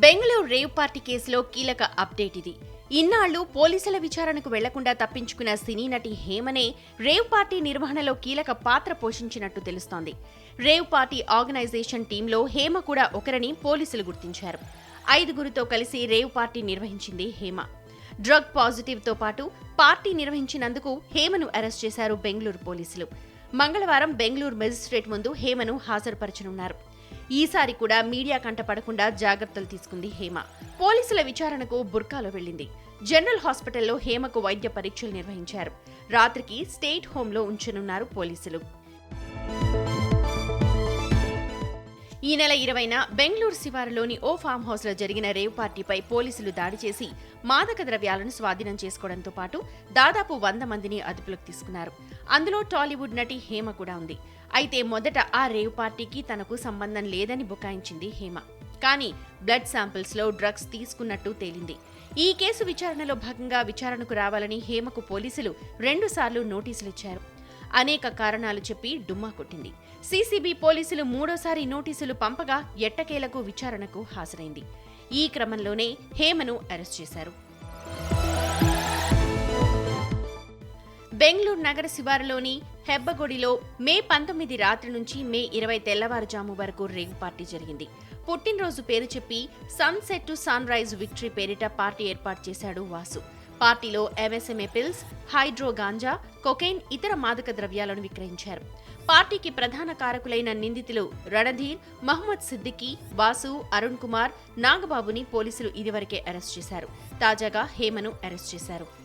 Bengaluru rave party కేసులో కీలక update ఇది. ఇన్నాళ్ళు పోలీసుల విచారణకు వెళ్ళకుండా తప్పించుకున్న సినీ నటి హేమనే రేవ్ పార్టీ నిర్వహణలో కీలక పాత్ర పోషించినట్టు తెలుస్తోంది. రేవ్ పార్టీ ఆర్గనైజేషన్ టీంలో హేమ కూడా ఒకరని పోలీసులు గుర్తించారు. ఐదుగురితో కలిసి రేవ్ పార్టీ నిర్వహించింది హేమ. డ్రగ్ పాజిటివ్తో పాటు పార్టీ నిర్వహించినందుకు హేమను అరెస్ట్ చేశారు బెంగళూరు పోలీసులు. మంగళవారం బెంగళూరు మెజిస్ట్రేట్ ముందు హేమను హాజరుపరచనున్నారు. ఈసారి కూడా మీడియా కంట పడకుండా జాగ్రత్తలు తీసుకుంది హేమ. పోలీసుల విచారణకు బుర్కాలో వెళ్ళింది. జనరల్ హాస్పిటల్లో హేమకు వైద్య పరీక్షలు నిర్వహించారు. రాత్రికి స్టేట్ హోంలో ఉంచనున్నారు పోలీసులు. ఈ నెల ఇరవైన బెంగళూరు శివారులోని ఓ ఫామ్ హౌస్లో జరిగిన రేవ్ పార్టీపై పోలీసులు దాడి చేసి మాదక ద్రవ్యాలను స్వాధీనం చేసుకోవడంతో పాటు దాదాపు వంద మందిని అదుపులోకి తీసుకున్నారు. అందులో టాలీవుడ్ నటి హేమ కూడా ఉంది. అయితే మొదట ఆ రేవ్ పార్టీకి తనకు సంబంధం లేదని బుకాయించింది హేమ. కానీ బ్లడ్ శాంపిల్స్లో డ్రగ్స్ తీసుకున్నట్టు తేలింది. ఈ కేసు విచారణలో భాగంగా విచారణకు రావాలని హేమకు పోలీసులు రెండుసార్లు నోటీసులు ఇచ్చారు. అనేక కారణాలు చెప్పి డుమ్మా కొట్టింది. సీసీబీ పోలీసులు మూడోసారి నోటీసులు పంపగా ఎట్టకేలకు విచారణకు హాజరైంది. ఈ క్రమంలోనే హేమను అరెస్ట్ చేశారు. బెంగళూరు నగర శివారులోని హెబ్బగొడిలో మే పంతొమ్మిది రాత్రి నుంచి మే ఇరవై తెల్లవారుజాము వరకు రేగు పార్టీ జరిగింది. పుట్టినరోజు పేరు చెప్పి sunset to sunrise victory పేరిట పార్టీ ఏర్పాటు చేశాడు వాసు. పార్టీలో MDMA pills hydro ganja cocaine ఇతర మాదక ద్రవ్యాలను విక్రయించారు. పార్టీకి ప్రధాన కారకులైన నిందితులు రణధీర్ మహమ్మద్ సిద్దికీ వాసు అరుణ్ కుమార్ నాగబాబుని పోలీసులు ఇదివరకే అరెస్ట్ చేశారు. తాజాగా హేమను అరెస్ట్ చేశారు.